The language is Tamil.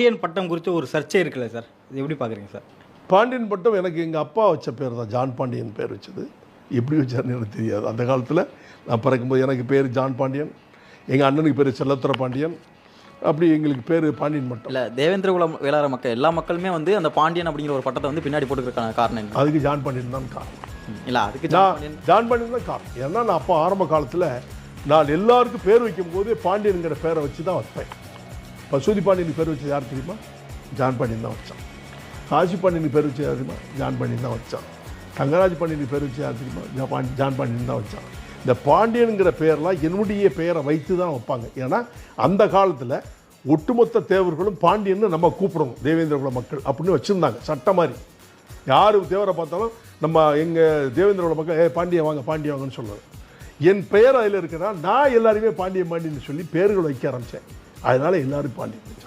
பாண்டியன் பட்டம் குறித்து ஒரு சர்ச்சை இருக்குல்ல சார்? இது எப்படி பார்க்குறீங்க சார்? பாண்டியன் பட்டம் எனக்கு எங்கள் அப்பா வச்ச பேர் தான். ஜான் பாண்டியன் பேர் வச்சது. எப்படி வச்சாருன்னு எனக்கு தெரியாது. அந்த காலத்தில் நான் பிறக்கும்போது எனக்கு பேர் ஜான் பாண்டியன் எங்கள் அண்ணனுக்கு பேர் செல்லத்துற பாண்டியன் அப்படி எங்களுக்கு பேர் பாண்டியன் பட்டம் இல்ல தேவேந்திர வேளாள மக்கள் எல்லா மக்களுமே வந்து அந்த பாண்டியன் அப்படிங்கிற ஒரு பட்டத்தை வந்து பின்னாடி போட்டுக்கிறதுக்கான காரணம் என்ன? அதுக்கு ஜான் பாண்டியன் தான் காரணம். இல்ல அதுக்கு ஜான் நான் பாண்டியன் ஜான் பாண்டியன் தான் காரணம். ஏன்னா நான் அப்போ ஆரம்ப காலத்தில் நான் எல்லாருக்கும் பேர் வைக்கும் போதே பாண்டியனுங்கிற பேரை வச்சு தான் வைப்பேன். பசூதி பாண்டியனுக்கு பேர் வச்சது யார் தெரியுமா? ஜான் பாண்டியன் தான் வச்சான். காசி பாண்டியனுக்கு பேர் வச்சது யார் தெரியுமா? ஜான் பாண்டியன் தான் வச்சான். தங்கராஜ் பாண்டியனுக்கு பேர் வச்சது யார் தெரியுமா? ஜான் பாண்டி- ஜான் பாண்டியன் தான் வச்சான். இந்த பாண்டியனுங்கிற பெயர்லாம் என்னுடைய பெயரை வைத்து தான் வைப்பாங்க. ஏன்னா அந்த காலத்தில் ஒட்டுமொத்த தேவர்களும் பாண்டியன்னு நம்ம கூப்பிடணும் தேவேந்திர குல மக்கள் அப்படின்னு வச்சுருந்தாங்க சட்டம் மாதிரி. யார் தேவரை பார்த்தாலும் நம்ம எங்கள் தேவேந்திரோட மக்கள் ஏ பாண்டிய வாங்க பாண்டிய வாங்கன்னு சொல்லுவாங்க. என் பெயர் அதில் இருக்கிறதா நான் எல்லாருமே பாண்டியன் பாண்டியன்னு சொல்லி பேர்கள் வைக்க ஆரம்பித்தேன் அதனால எல்லாரும் பாண்டியன்